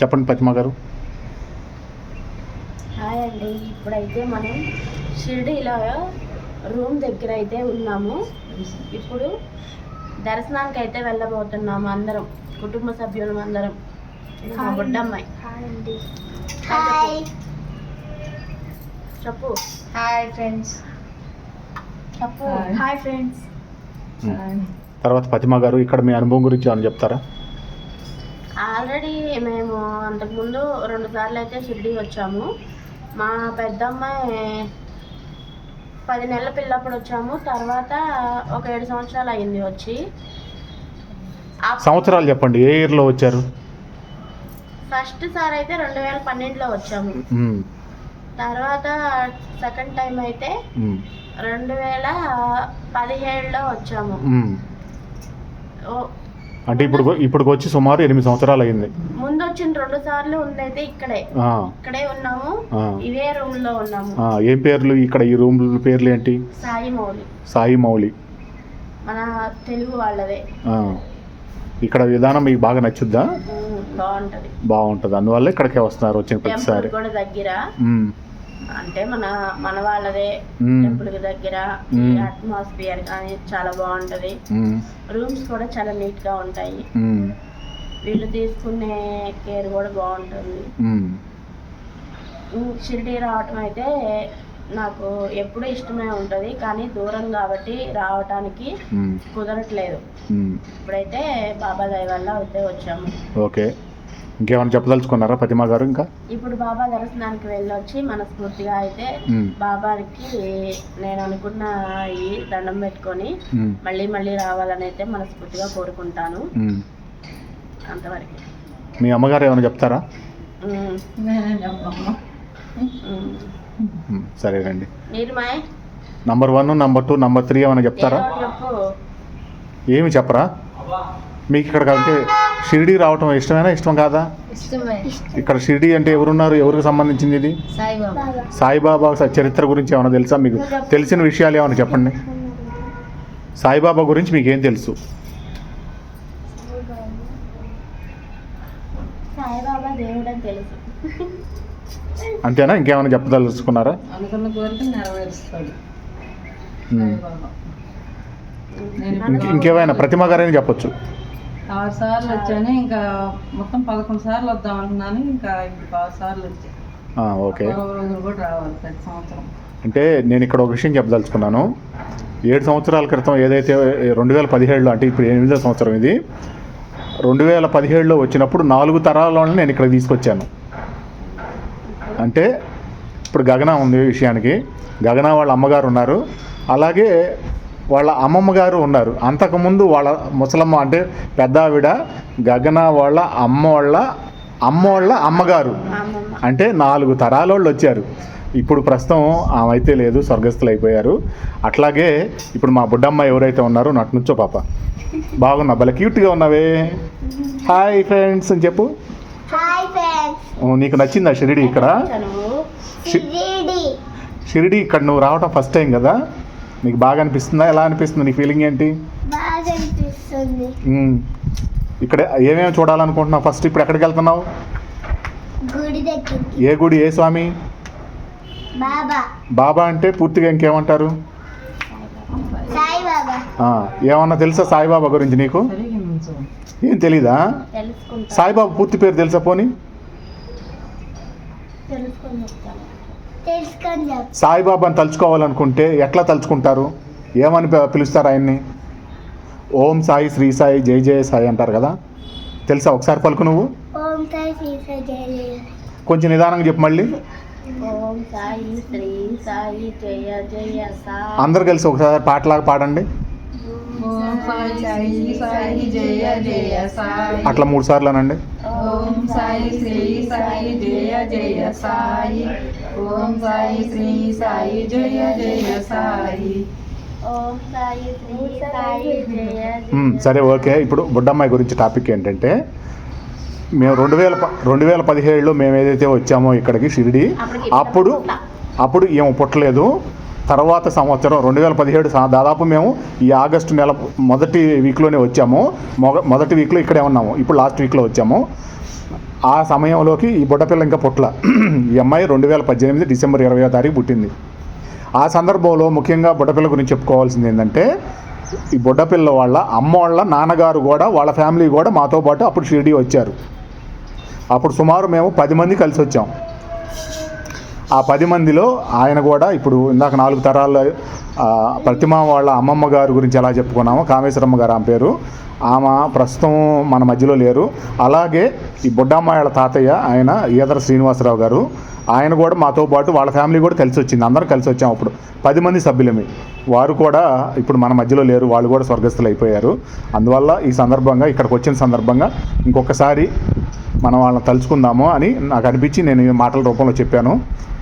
చెప్పండి పతిమ గారు. హాయ్ అండి. ఇప్పుడైతే మనం షిరిడీలో రూమ్ దగ్గర అయితే ఉన్నాము. ఇప్పుడు దర్శనానికి అయితే వెళ్ళబోతున్నాము అందరం. కుటుంబ సభ్యులం అందరం. మా బుడ్డమ్మాయి. హాయ్ అండి. హాయ్ చెప్పు. హాయ్. ఫ్రెండ్స్. చెప్పు. హాయ్. ఫ్రెండ్స్. తర్వాత పతిమ గారు ఇక్కడ మీ అనుభవం గురించి ఏమైనా చెప్తారా? ఆల్రెడీ మేము అంతకుముందు రెండు సార్లు అయితే షిరిడీ వచ్చాము. మా పెద్దమ్మాయి పది నెలల పిల్లప్పుడు వచ్చాము. తర్వాత ఒక ఏడు సంవత్సరాలు అయింది వచ్చి. సంవత్సరాలు చెప్పండి ఏ ఇయర్లో వచ్చారు? ఫస్ట్ సార్ అయితే రెండు వేల పన్నెండులో వచ్చాము. తర్వాత సెకండ్ టైం అయితే. రెండు వేల పదిహేడులో వచ్చాము. అంటే ఇప్పుడు ఇప్పుడు వచ్చి సుమారు ఎనిమిది సంవత్సరాలు అయింది ముందు వచ్చిన రెండు సార్లు ఉండైతే ఇక్కడే. ఇక్కడే ఉన్నాము. ఇవే రూమ్లో ఉన్నాము. ఏం పేర్లు? ఇక్కడ ఈ రూమ్ పేర్లు ఏంటి సాయి మౌలి. సాయి మౌలి. మన తెలుగు వాళ్ళదే. ఇక్కడ విధానం మీకు బాగా నచ్చుద్దా? బాగుంటది. బాగుంటుంది. అందువల్ల ఇక్కడికే వస్తున్నారు వచ్చిన ప్రతిసారి. కూడా దగ్గర. అంటే మన మన వాళ్ళదే. టెంపుల్కి దగ్గర. అట్మాస్ఫియర్ కానీ చాలా బాగుంటది. రూమ్స్ కూడా చాలా నీట్గా ఉంటాయి. వీళ్ళు తీసుకునే కేర్ కూడా బాగుంటుంది షిరిడి రావటం అయితే నాకు ఎప్పుడూ ఇష్టమే ఉంటుంది కానీ దూరం కాబట్టి రావటానికి. కుదరట్లేదు. ఇప్పుడైతే బాబా దయ వల్ల అయితే వచ్చాము ఓకే ఇంకేమైనా చెప్పదలుచుకున్నారా ప్రతిమ గారు ఇంకా? ఇప్పుడు బాబా దర్శనానికి వెళ్ళొచ్చి మనస్ఫూర్తిగా అయితే. బాబాకి నేను అనుకున్న ఈ దండం పెట్టుకొని. మళ్ళీ మళ్ళీ రావాలని అయితే మనస్ఫూర్తిగా కోరుకుంటాను. అంతవరకు. మీ అమ్మగారు ఏమైనా చెప్తారా. సరేనండి. మీరు మాయ్? Number one number two number three ఏమైనా చెప్తారా? ఏమి చెప్పరా? మీకు ఇక్కడ అంటే షిరిడి రావటం ఇష్టమేనా? ఇష్టం కాదా? ఇష్టమే. ఇక్కడ షిరిడి అంటే ఎవరున్నారు? ఎవరికి సంబంధించింది ఇది? సాయిబాబా. చరిత్ర గురించి ఏమైనా తెలుసా మీకు? తెలిసిన విషయాలు ఏమైనా చెప్పండి. సాయిబాబా గురించి మీకు ఏం తెలుసు? అంతేనా? ఇంకేమైనా చెప్పదలుచుకున్నారా? ఇంకేమైనా ప్రతిమ గారైనా చెప్పొచ్చు. ఆరు సార్లు వచ్చాను ఇంకా మొత్తం పదకొండు సార్లు వద్దాం అనుకున్నాను ఇంకా ఇప్పుడు ఆరు సార్లు వచ్చాను ఓకే. రోజులు కూడా రావాలి ప్రతి సంవత్సరం. అంటే నేను ఇక్కడ ఒక విషయం చెప్పదలుచుకున్నాను. ఏడు సంవత్సరాల క్రితం ఏదైతే రెండు వేల పదిహేడులో అంటే ఇప్పుడు ఎనిమిదో సంవత్సరం ఇది రెండు వేల పదిహేడులో వచ్చినప్పుడు నాలుగు తరాల వాళ్ళని నేను ఇక్కడ తీసుకొచ్చాను. అంటే ఇప్పుడు గగన ఉంది విషయానికి. గగన వాళ్ళ అమ్మగారు ఉన్నారు. అలాగే వాళ్ళ అమ్మమ్మ గారు ఉన్నారు. అంతకుముందు వాళ్ళ ముసలమ్మ అంటే పెద్ద ఆవిడ గగన వాళ్ళ అమ్మ వాళ్ళ అమ్మ వాళ్ళ అమ్మగారు. అంటే నాలుగు తరాల వాళ్ళు వచ్చారు. ఇప్పుడు ప్రస్తుతం ఆమె అయితే లేదు స్వర్గస్థులు అయిపోయారు. అట్లాగే ఇప్పుడు మా బుడ్డమ్మ ఎవరైతే ఉన్నారో నటు నుంచో పాప. బాగున్నా భలే క్యూట్గా ఉన్నావే. హాయ్ ఫ్రెండ్స్ అని చెప్పు. నీకు నచ్చిందా షిరిడి ఇక్కడ? షిరిడి. ఇక్కడ నువ్వు రావటం ఫస్ట్ టైం కదా? నీకు బాగా అనిపిస్తుందా? ఎలా అనిపిస్తుంది నీ ఫీలింగ్ ఏంటి? బాగా అనిపిస్తుంది. ఉమ్. ఇక్కడ ఏమేమి చూడాలనుకుంటున్నావు? ఫస్ట్ ఇప్పుడు ఎక్కడికి వెళ్తున్నావు? గుడి దగ్గరికి. ఏ గుడి? ఏ స్వామి? బాబా. బాబా అంటే పూర్తిగా ఇంకేమంటారు? ఏమన్నా తెలుసా సాయిబాబా గురించి నీకు? ఏం తెలీదా? సాయిబాబా పూర్తి పేరు తెలుసా పోని? సాయిబాబాని తలుచుకోవాలనుకుంటే ఎట్లా తలుచుకుంటారు? ఏమని పిలుస్తారు ఆయన్ని? ఓం సాయి శ్రీ సాయి జై జయ సాయి అంటారు కదా? తెలుసా? ఒకసారి పలుకు నువ్వు. ఓం సాయి శ్రీ సాయి జయ జయ కొంచెం నిదానంగా చెప్పు మళ్ళీ. ఓం సాయి శ్రీ సాయి జయ జయ సాయి. అందరు కలిసి ఒకసారి పాటలాగా పాడండి. ఓం సాయి శ్రీ సాయి జయ జయ సాయి. అట్లా మూడు సార్లు అనండి. ఓం సాయి శ్రీ సాయి జయ జయ సాయి. ఓం సాయి శ్రీ సాయి జయ జయ సాయి. సరే ఓకే. ఇప్పుడు బుడ్డమ్మాయి గురించి టాపిక్ ఏంటంటే మేము రెండు వేల ప- రెండు వేల పదిహేడులో మేము ఏదైతే వచ్చామో ఇక్కడికి షిరిడి అప్పుడు. అప్పుడు ఏమో పుట్టలేదు. తర్వాత సంవత్సరం రెండు వేల పదిహేడు దాదాపు మేము ఈ ఆగస్టు నెల మొదటి వీక్లోనే వచ్చాము. మొదటి వీక్లో ఇక్కడే ఉన్నాము. ఇప్పుడు లాస్ట్ వీక్లో వచ్చాము. ఆ సమయంలోకి ఈ బుడ్డపిల్ల ఇంకా పుట్ల ఈ అమ్మాయి రెండు వేల పద్దెనిమిది డిసెంబర్ ఇరవయో తారీఖు పుట్టింది. ఆ సందర్భంలో ముఖ్యంగా బుడ్డపిల్ల గురించి చెప్పుకోవాల్సింది ఏంటంటే ఈ బుడ్డపిల్ల వాళ్ళ అమ్మ వాళ్ళ నాన్నగారు కూడా వాళ్ళ ఫ్యామిలీ కూడా మాతో పాటు అప్పుడు షిరిడి వచ్చారు. అప్పుడు సుమారు మేము పది మంది కలిసి వచ్చాం. ఆ పది మందిలో ఆయన కూడా ఇప్పుడు ఇందాక నాలుగు తరాల ప్రతిమా ప్రతిమ వాళ్ళ అమ్మమ్మ గారి గురించి ఎలా చెప్పుకున్నామో కామేశ్వరమ్మ గారు ఆమె పేరు. ఆమె ప్రస్తుతం మన మధ్యలో లేరు. అలాగే ఈ బుడ్డమ్మాయిల తాతయ్య ఆయన ఈదర శ్రీనివాసరావు గారు ఆయన కూడా మాతో పాటు వాళ్ళ ఫ్యామిలీ కూడా కలిసి వచ్చింది. అందరం కలిసి వచ్చాం అప్పుడు. పది మంది సభ్యులమే. వారు కూడా ఇప్పుడు మన మధ్యలో లేరు. వాళ్ళు కూడా స్వర్గస్థులు అయిపోయారు. అందువల్ల ఈ సందర్భంగా ఇక్కడికి వచ్చిన సందర్భంగా ఇంకొకసారి మనం వాళ్ళని తలుచుకుందాము అని నాకు అనిపించి నేను ఈ మాటల రూపంలో చెప్పాను.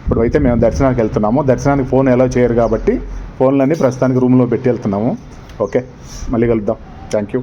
ఇప్పుడు అయితే మేము దర్శనానికి వెళ్తున్నాము. దర్శనానికి ఫోన్ ఎలా చేయరు కాబట్టి ఫోన్లన్నీ ప్రస్తుతానికి రూమ్లో పెట్టి వెళ్తున్నాము. ఓకే. మళ్ళీ కలుద్దాం. Thank you